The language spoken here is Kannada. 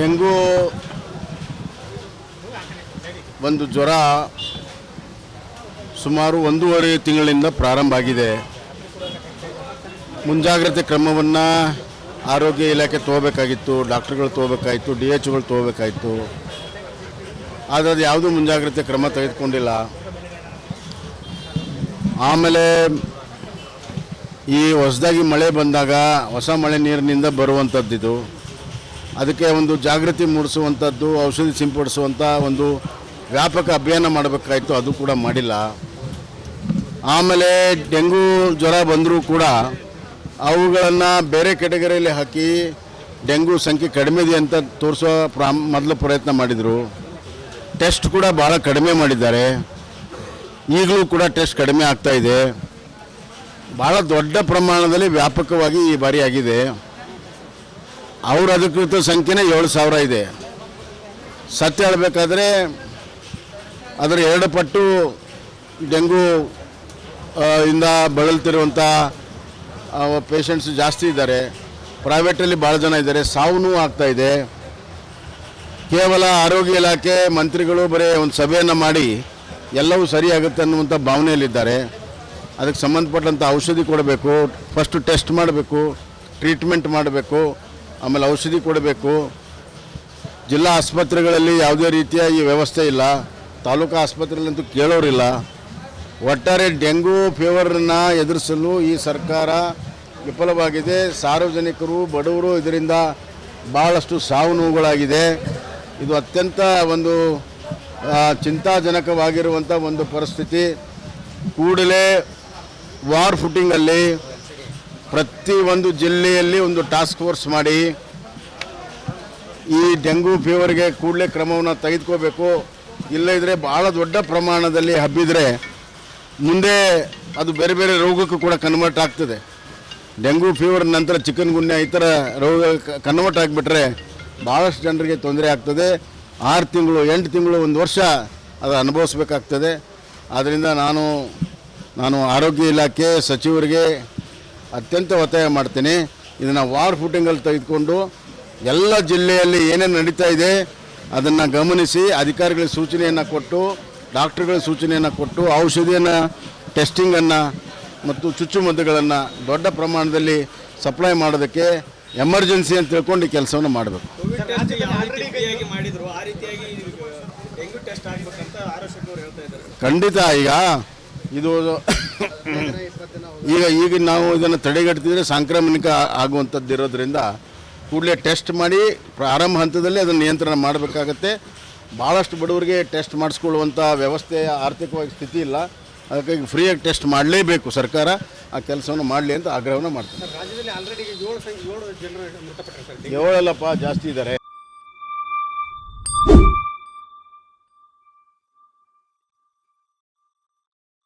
ಡೆಂಗು ಒಂದು ಜ್ವರ ಸುಮಾರು ಒಂದೂವರೆ ತಿಂಗಳಿಂದ ಪ್ರಾರಂಭ ಆಗಿದೆ. ಮುಂಜಾಗ್ರತೆ ಕ್ರಮವನ್ನು ಆರೋಗ್ಯ ಇಲಾಖೆ ತೊಗೋಬೇಕಾಗಿತ್ತು, ಡಾಕ್ಟ್ರುಗಳು ತೊಗೋಬೇಕಾಯಿತು, ಡಿ ಎಚ್ಗಳು ತೊಗೋಬೇಕಾಯಿತು. ಆದರೆ ಅದು ಯಾವುದೂ ಮುಂಜಾಗ್ರತೆ ಕ್ರಮ ತೆಗೆದುಕೊಂಡಿಲ್ಲ. ಆಮೇಲೆ ಈ ಹೊಸದಾಗಿ ಮಳೆ ಬಂದಾಗ ಹೊಸ ಮಳೆ ನೀರಿನಿಂದ ಬರುವಂಥದ್ದಿದು ಅದಕ್ಕೆ ಒಂದು ಜಾಗೃತಿ ಮೂಡಿಸುವಂಥದ್ದು, ಔಷಧಿ ಸಿಂಪಡಿಸುವಂಥ ಒಂದು ವ್ಯಾಪಕ ಅಭಿಯಾನ ಮಾಡಬೇಕಾಯಿತು, ಅದು ಕೂಡ ಮಾಡಿಲ್ಲ. ಆಮೇಲೆ ಡೆಂಗೂ ಜ್ವರ ಬಂದರೂ ಕೂಡ ಅವುಗಳನ್ನು ಬೇರೆ ಕೆಟಗರಿಯಲ್ಲಿ ಹಾಕಿ ಡೆಂಗೂ ಸಂಖ್ಯೆ ಕಡಿಮೆ ಇದೆ ಅಂತ ತೋರಿಸೋ ಪ್ರಾಮ್, ಮೊದಲು ಪ್ರಯತ್ನ ಮಾಡಿದರು. ಟೆಸ್ಟ್ ಕೂಡ ಭಾಳ ಕಡಿಮೆ ಮಾಡಿದ್ದಾರೆ. ಈಗಲೂ ಕೂಡ ಟೆಸ್ಟ್ ಕಡಿಮೆ ಆಗ್ತಾ ಇದೆ. ಭಾಳ ದೊಡ್ಡ ಪ್ರಮಾಣದಲ್ಲಿ ವ್ಯಾಪಕವಾಗಿ ಈ ಬಾರಿ ಆಗಿದೆ. ಅವ್ರ ಅಧಿಕೃತ ಸಂಖ್ಯೆನೇ ಏಳು ಸಾವಿರ ಇದೆ. ಸತ್ಯ ಹೇಳಬೇಕಾದ್ರೆ ಅದರ ಎರಡು ಪಟ್ಟು ಡೆಂಗು ಇಂದ ಬಳಲ್ತಿರುವಂಥ ಪೇಷಂಟ್ಸ್ ಜಾಸ್ತಿ ಇದ್ದಾರೆ. ಪ್ರೈವೇಟಲ್ಲಿ ಭಾಳ ಜನ ಇದ್ದಾರೆ. ಸಾವು ಆಗ್ತಾ ಇದೆ. ಕೇವಲ ಆರೋಗ್ಯ ಇಲಾಖೆ, ಮಂತ್ರಿಗಳು ಬರೀ ಒಂದು ಸಭೆಯನ್ನು ಮಾಡಿ ಎಲ್ಲವೂ ಸರಿಯಾಗುತ್ತೆ ಅನ್ನುವಂಥ ಭಾವನೆಯಲ್ಲಿದ್ದಾರೆ. ಅದಕ್ಕೆ ಸಂಬಂಧಪಟ್ಟಂಥ ಔಷಧಿ ಕೊಡಬೇಕು ಫಸ್ಟು ಟೆಸ್ಟ್ ಮಾಡಬೇಕು ಟ್ರೀಟ್ಮೆಂಟ್ ಮಾಡಬೇಕು. ಆಮೇಲೆ ಔಷಧಿ ಕೊಡಬೇಕು. ಜಿಲ್ಲಾ ಆಸ್ಪತ್ರೆಗಳಲ್ಲಿ ಯಾವುದೇ ರೀತಿಯ ಈ ವ್ಯವಸ್ಥೆ ಇಲ್ಲ. ತಾಲೂಕು ಆಸ್ಪತ್ರೆಗಳಂತೂ ಕೇಳೋರಿಲ್ಲ. ಒಟ್ಟಾರೆ ಡೆಂಗು ಫೀವರನ್ನು ಎದುರಿಸಲು ಈ ಸರ್ಕಾರ ವಿಫಲವಾಗಿದೆ. ಸಾರ್ವಜನಿಕರು, ಬಡವರು ಇದರಿಂದ ಭಾಳಷ್ಟು ಸಾವು ನೋವುಗಳಾಗಿದೆ. ಇದು ಅತ್ಯಂತ ಒಂದು ಚಿಂತಾಜನಕವಾಗಿರುವಂಥ ಒಂದು ಪರಿಸ್ಥಿತಿ. ಕೂಡಲೇ ವಾರ್ ಫುಟಿಂಗಲ್ಲಿ ಪ್ರತಿ ಒಂದು ಜಿಲ್ಲೆಯಲ್ಲಿ ಒಂದು ಟಾಸ್ಕ್ ಫೋರ್ಸ್ ಮಾಡಿ ಈ ಡೆಂಗು ಫೀವರ್ಗೆ ಕೂಡಲೇ ಕ್ರಮವನ್ನು ತೆಗೆದುಕೋಬೇಕು. ಇಲ್ಲದಿದ್ದರೆ ಭಾಳ ದೊಡ್ಡ ಪ್ರಮಾಣದಲ್ಲಿ ಹಬ್ಬಿದರೆ ಮುಂದೆ ಅದು ಬೇರೆ ಬೇರೆ ರೋಗಕ್ಕೂ ಕೂಡ ಕನ್ವರ್ಟ್ ಆಗ್ತದೆ. ಡೆಂಗು ಫೀವರ್ ನಂತರ ಚಿಕನ್ ಗುನ್ಯ ಈ ಥರ ರೋಗ ಕನ್ವರ್ಟ್ ಆಗಿಬಿಟ್ರೆ ಭಾಳಷ್ಟು ಜನರಿಗೆ ತೊಂದರೆ ಆಗ್ತದೆ. ಆರು ತಿಂಗಳು, ಎಂಟು ತಿಂಗಳು, ಒಂದು ವರ್ಷ ಅದು ಅನುಭವಿಸ್ಬೇಕಾಗ್ತದೆ. ಆದ್ದರಿಂದ ನಾನು ನಾನು ಆರೋಗ್ಯ ಇಲಾಖೆ ಸಚಿವರಿಗೆ ಅತ್ಯಂತ ಒತ್ತಾಯ ಮಾಡ್ತೀನಿ. ಇದನ್ನು ವಾರ್ ಫುಟಿಂಗಲ್ಲಿ ತೆಗೆದುಕೊಂಡು ಎಲ್ಲ ಜಿಲ್ಲೆಯಲ್ಲಿ ಏನೇನು ನಡೀತಾ ಇದೆ ಅದನ್ನು ಗಮನಿಸಿ ಅಧಿಕಾರಿಗಳಿಗೆ ಸೂಚನೆಯನ್ನು ಕೊಟ್ಟು ಡಾಕ್ಟ್ರುಗಳ ಸೂಚನೆಯನ್ನು ಕೊಟ್ಟು ಔಷಧಿಯನ್ನು ಟೆಸ್ಟಿಂಗನ್ನು ಮತ್ತು ಚುಚ್ಚುಮದ್ದುಗಳನ್ನು ದೊಡ್ಡ ಪ್ರಮಾಣದಲ್ಲಿ ಸಪ್ಲೈ ಮಾಡೋದಕ್ಕೆ ಎಮರ್ಜೆನ್ಸಿ ಅಂತ ತಿಳ್ಕೊಂಡು ಈ ಕೆಲಸವನ್ನು ಮಾಡಬೇಕು. ಖಂಡಿತ ಈಗ ಇದು ಈಗ ಈಗ ನಾವು ಇದನ್ನು ತಡೆಗಟ್ಟಿದ್ರೆ ಸಾಂಕ್ರಾಮಿಕ ಆಗುವಂಥದ್ದು ಇರೋದ್ರಿಂದ ಕೂಡಲೇ ಟೆಸ್ಟ್ ಮಾಡಿ ಪ್ರಾರಂಭ ಹಂತದಲ್ಲಿ ಅದನ್ನು ನಿಯಂತ್ರಣ ಮಾಡಬೇಕಾಗತ್ತೆ. ಭಾಳಷ್ಟು ಬಡವರಿಗೆ ಟೆಸ್ಟ್ ಮಾಡಿಸ್ಕೊಳ್ಳುವಂಥ ವ್ಯವಸ್ಥೆ ಆರ್ಥಿಕವಾಗಿ ಸ್ಥಿತಿ ಇಲ್ಲ. ಅದಕ್ಕಾಗಿ ಫ್ರೀಯಾಗಿ ಟೆಸ್ಟ್ ಮಾಡಲೇಬೇಕು ಸರ್ಕಾರ. ಆ ಕೆಲಸವನ್ನು ಮಾಡಲಿ ಅಂತ ಆಗ್ರಹವನ್ನು ಮಾಡ್ತಾರೆ ಏಳಲ್ಲಪ್ಪ ಜಾಸ್ತಿ ಇದ್ದಾರೆ